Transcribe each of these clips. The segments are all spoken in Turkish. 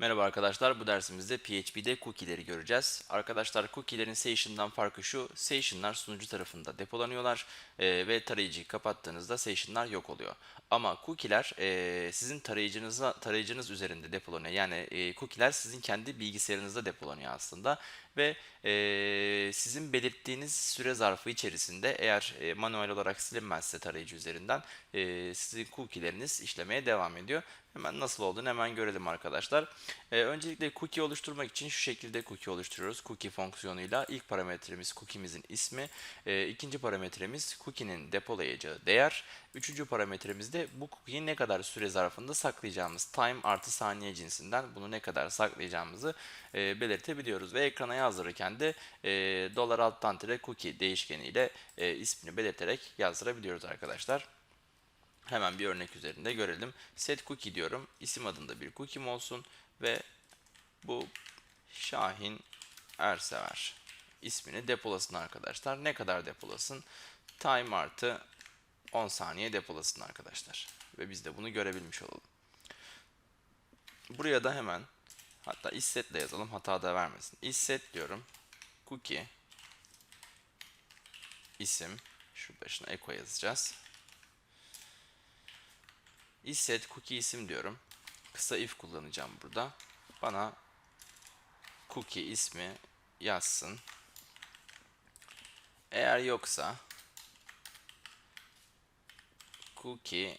Merhaba arkadaşlar, bu dersimizde PHP'de cookie'leri göreceğiz. Arkadaşlar cookie'lerin session'dan farkı şu, session'lar sunucu tarafında depolanıyorlar e, ve tarayıcıyı kapattığınızda session'lar yok oluyor. Ama cookie'ler e, sizin tarayıcınıza tarayıcınız üzerinde depolanıyor. Yani e, cookie'ler sizin kendi bilgisayarınızda depolanıyor aslında ve e, sizin belirttiğiniz süre zarfı içerisinde eğer e, manuel olarak silinmezse tarayıcı üzerinden e, sizin cookie'leriniz işlemeye devam ediyor. Hemen nasıl olduğunu hemen görelim arkadaşlar. Ee, öncelikle cookie oluşturmak için şu şekilde cookie oluşturuyoruz. Cookie fonksiyonuyla ilk parametremiz cookie'mizin ismi, e, ikinci parametremiz cookie'nin depolayacağı değer, üçüncü parametremiz de bu cookie'yi ne kadar süre zarfında saklayacağımız time artı saniye cinsinden bunu ne kadar saklayacağımızı e, belirtebiliyoruz ve ekrana yazdırırken de e, dolar alttan tire cookie değişkeniyle e, ismini belirterek yazdırabiliyoruz arkadaşlar. Hemen bir örnek üzerinde görelim. Set cookie diyorum. İsim adında bir cookie'm olsun ve bu Şahin Ersever ismini depolasın arkadaşlar. Ne kadar depolasın? Time artı 10 saniye depolasın arkadaşlar. Ve biz de bunu görebilmiş olalım. Buraya da hemen hatta isset de yazalım hata da vermesin. Isset diyorum. Cookie isim şu başına echo yazacağız isset cookie isim diyorum. Kısa if kullanacağım burada. Bana cookie ismi yazsın. Eğer yoksa cookie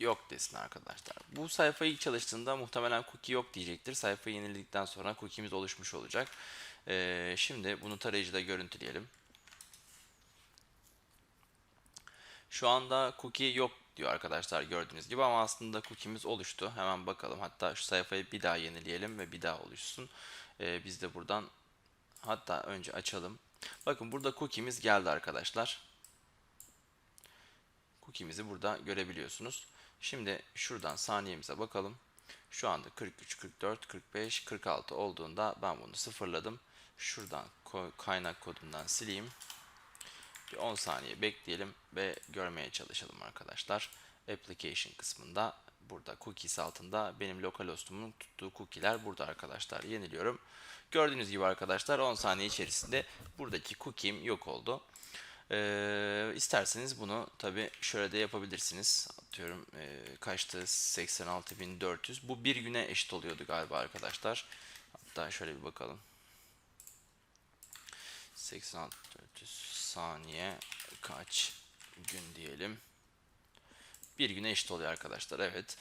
yok desin arkadaşlar. Bu sayfa ilk çalıştığında muhtemelen cookie yok diyecektir. Sayfa yeniledikten sonra cookie'miz oluşmuş olacak. Ee, şimdi bunu tarayıcıda görüntüleyelim. Şu anda cookie yok diyor arkadaşlar gördüğünüz gibi ama aslında cookie'miz oluştu. Hemen bakalım. Hatta şu sayfayı bir daha yenileyelim ve bir daha oluşsun. Ee, biz de buradan hatta önce açalım. Bakın burada cookie'miz geldi arkadaşlar. Cookie'mizi burada görebiliyorsunuz. Şimdi şuradan saniyemize bakalım. Şu anda 43, 44, 45, 46 olduğunda ben bunu sıfırladım. Şuradan kaynak kodundan sileyim. Bir 10 saniye bekleyelim ve görmeye çalışalım arkadaşlar. Application kısmında burada cookies altında benim localhost'umun tuttuğu cookie'ler burada arkadaşlar. Yeniliyorum. Gördüğünüz gibi arkadaşlar 10 saniye içerisinde buradaki cookie'm yok oldu. Ee, isterseniz bunu tabi şöyle de yapabilirsiniz. Atıyorum e, kaçtı 86.400. Bu bir güne eşit oluyordu galiba arkadaşlar. Hatta şöyle bir bakalım. 86.400 saniye kaç gün diyelim. Bir güne eşit oluyor arkadaşlar. Evet.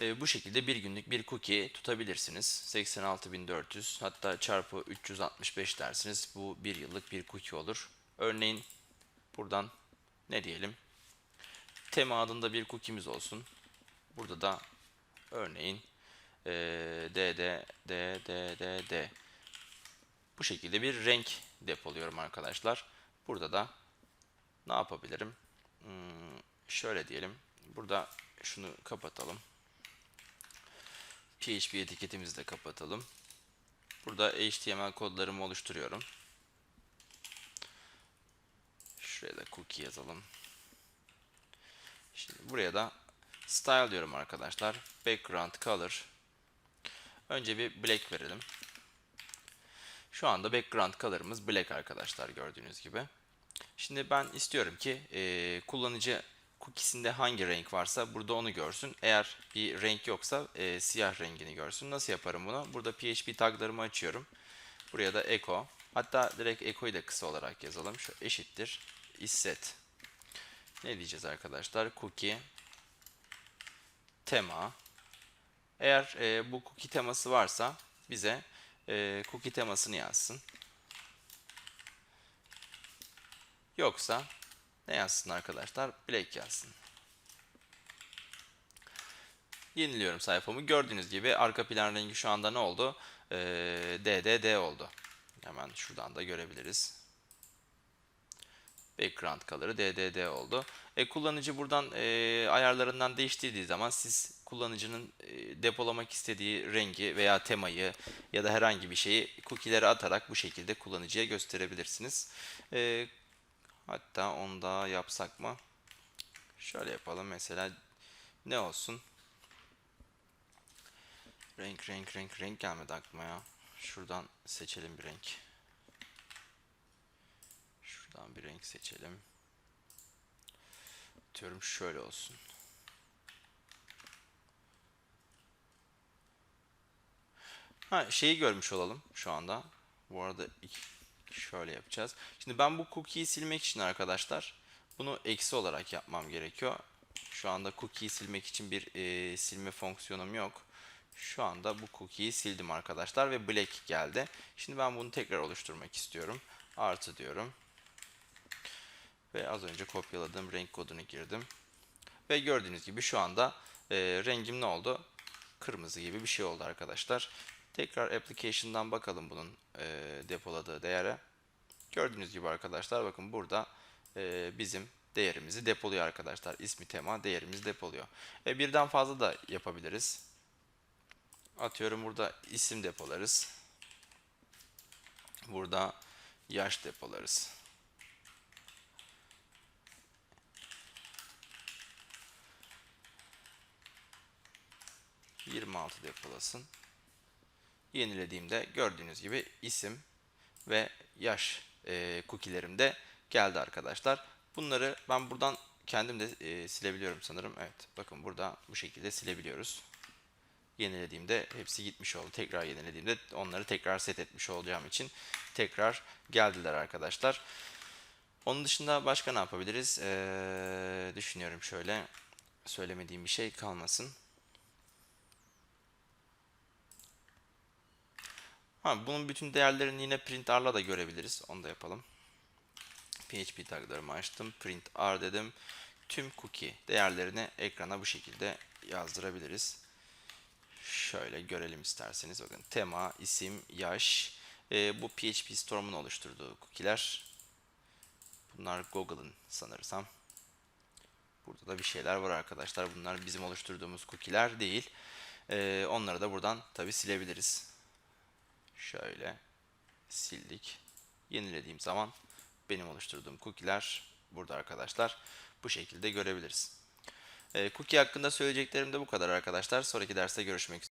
E, bu şekilde bir günlük bir cookie tutabilirsiniz. 86.400 hatta çarpı 365 dersiniz. Bu bir yıllık bir cookie olur. Örneğin buradan ne diyelim? Tema adında bir cookie'miz olsun. Burada da örneğin e, d d d d d d bu şekilde bir renk depoluyorum arkadaşlar. Burada da ne yapabilirim? Hmm, şöyle diyelim. Burada şunu kapatalım. PHP etiketimizi de kapatalım. Burada HTML kodlarımı oluşturuyorum. Şuraya da cookie yazalım. Şimdi buraya da style diyorum arkadaşlar. Background color. Önce bir black verelim. Şu anda background color'ımız black arkadaşlar gördüğünüz gibi. Şimdi ben istiyorum ki e, kullanıcı cookiesinde hangi renk varsa burada onu görsün. Eğer bir renk yoksa e, siyah rengini görsün. Nasıl yaparım bunu? Burada PHP taglarımı açıyorum. Buraya da echo. Hatta direkt echo'yu da kısa olarak yazalım. Şu eşittir isset. Ne diyeceğiz arkadaşlar? Cookie tema. Eğer e, bu cookie teması varsa bize e, cookie temasını yazsın. Yoksa ne yazsın arkadaşlar? Black yazsın. Yeniliyorum sayfamı. Gördüğünüz gibi arka plan rengi şu anda ne oldu? Ee, DDD oldu. Hemen şuradan da görebiliriz. Background color'ı DDD oldu. E, kullanıcı buradan e, ayarlarından değiştirdiği zaman siz kullanıcının e, depolamak istediği rengi veya temayı ya da herhangi bir şeyi cookie'lere atarak bu şekilde kullanıcıya gösterebilirsiniz. E, hatta onu da yapsak mı? Şöyle yapalım mesela ne olsun? Renk renk renk renk gelmedi aklıma ya. Şuradan seçelim bir renk. Şuradan bir renk seçelim. Diyorum şöyle olsun. Ha şeyi görmüş olalım şu anda. Bu arada şöyle yapacağız. Şimdi ben bu cookie'yi silmek için arkadaşlar bunu eksi olarak yapmam gerekiyor. Şu anda cookie'yi silmek için bir e, silme fonksiyonum yok. Şu anda bu cookie'yi sildim arkadaşlar ve black geldi. Şimdi ben bunu tekrar oluşturmak istiyorum. Artı diyorum. Ve az önce kopyaladığım renk kodunu girdim. Ve gördüğünüz gibi şu anda e, rengim ne oldu? Kırmızı gibi bir şey oldu arkadaşlar. Tekrar application'dan bakalım bunun e, depoladığı değere. Gördüğünüz gibi arkadaşlar bakın burada e, bizim değerimizi depoluyor arkadaşlar. İsmi tema değerimizi depoluyor. E, birden fazla da yapabiliriz. Atıyorum burada isim depolarız. Burada yaş depolarız. ...26 depolasın. Yenilediğimde gördüğünüz gibi isim ve yaş e, cookie'lerim de geldi arkadaşlar. Bunları ben buradan kendim de e, silebiliyorum sanırım. Evet bakın burada bu şekilde silebiliyoruz. Yenilediğimde hepsi gitmiş oldu. Tekrar yenilediğimde onları tekrar set etmiş olacağım için tekrar geldiler arkadaşlar. Onun dışında başka ne yapabiliriz? Ee, düşünüyorum şöyle. Söylemediğim bir şey kalmasın. Ha, bunun bütün değerlerini yine print r'la da görebiliriz. Onu da yapalım. PHP taglarımı açtım. Print r dedim. Tüm cookie değerlerini ekrana bu şekilde yazdırabiliriz. Şöyle görelim isterseniz. Bakın tema, isim, yaş. Ee, bu PHP Storm'un oluşturduğu cookie'ler. Bunlar Google'ın sanırsam. Burada da bir şeyler var arkadaşlar. Bunlar bizim oluşturduğumuz cookie'ler değil. Ee, onları da buradan tabi silebiliriz. Şöyle sildik. Yenilediğim zaman benim oluşturduğum cookie'ler burada arkadaşlar. Bu şekilde görebiliriz. Ee, cookie hakkında söyleyeceklerim de bu kadar arkadaşlar. Sonraki derste görüşmek üzere.